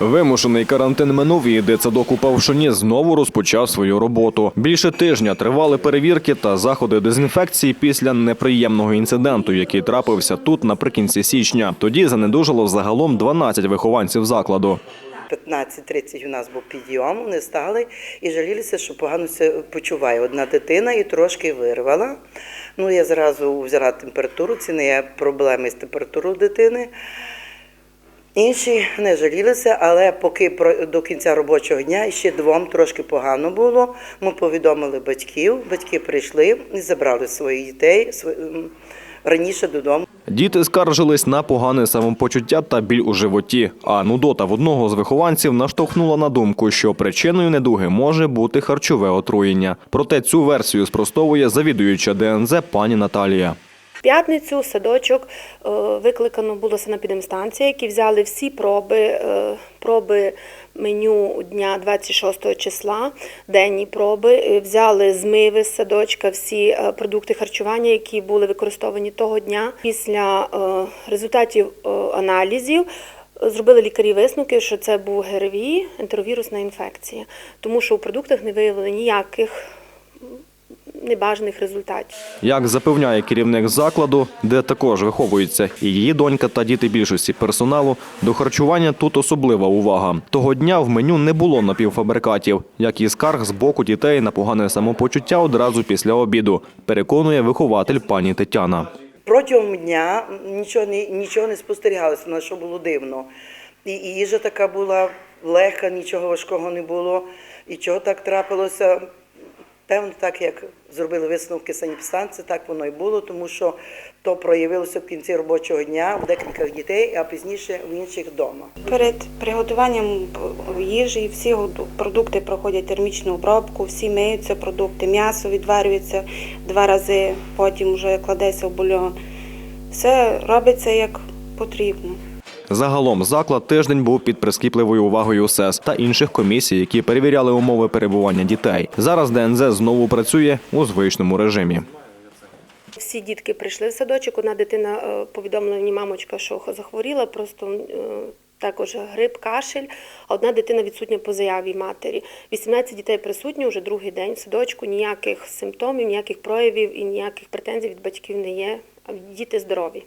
Вимушений карантин минув і дитсадок у Павшині знову розпочав свою роботу. Більше тижня тривали перевірки та заходи дезінфекції після неприємного інциденту, який трапився тут наприкінці січня. Тоді занедужало загалом 12 вихованців закладу. 15.30 у нас був підйом, вони стали і жалілися, що погано себе почуває. Одна дитина і трошки вирвала. Ну, я зразу взяла температуру, це є проблеми з температурою дитини. Інші не жалілися, але поки до кінця робочого дня ще двом трошки погано було. Ми повідомили батьків. Батьки прийшли і забрали своїх дітей раніше додому. Діти скаржились на погане самопочуття та біль у животі. А нудота в одного з вихованців наштовхнула на думку, що причиною недуги може бути харчове отруєння. Проте цю версію спростовує завідуюча ДНЗ пані Наталія. П'ятницю садочок е, викликано було санепідемстанція, які взяли всі проби, е, проби меню дня 26 числа, денні проби, е, взяли змиви з садочка, всі продукти харчування, які були використовані того дня. Після результатів аналізів зробили лікарі висновки, що це був ГРВІ, ентеровірусна інфекція, тому що у продуктах не виявили ніяких небажаних результатів. Як запевняє керівник закладу, де також виховується і її донька та діти більшості персоналу, до харчування тут особлива увага. Того дня в меню не було напівфабрикатів, як і скарг з боку дітей на погане самопочуття одразу після обіду, переконує вихователь пані Тетяна. Протягом дня нічого не, нічого не спостерігалося, на що було дивно. І, і їжа така була легка, нічого важкого не було. І чого так трапилося? Певно, так як зробили висновки саніпстанції, так воно і було, тому що то проявилося в кінці робочого дня в декількох дітей, а пізніше в інших вдома. Перед приготуванням їжі всі продукти проходять термічну обробку, всі миються продукти, м'ясо відварюється два рази, потім вже кладеться в бульон. Все робиться як потрібно. Загалом заклад тиждень був під прискіпливою увагою СЕС та інших комісій, які перевіряли умови перебування дітей. Зараз ДНЗ знову працює у звичному режимі. Всі дітки прийшли в садочок. Одна дитина е, повідомила мені мамочка, що захворіла, просто е, також грип, кашель. А одна дитина відсутня по заяві матері. 18 дітей присутні вже другий день в садочку. Ніяких симптомів, ніяких проявів і ніяких претензій від батьків не є. Діти здорові.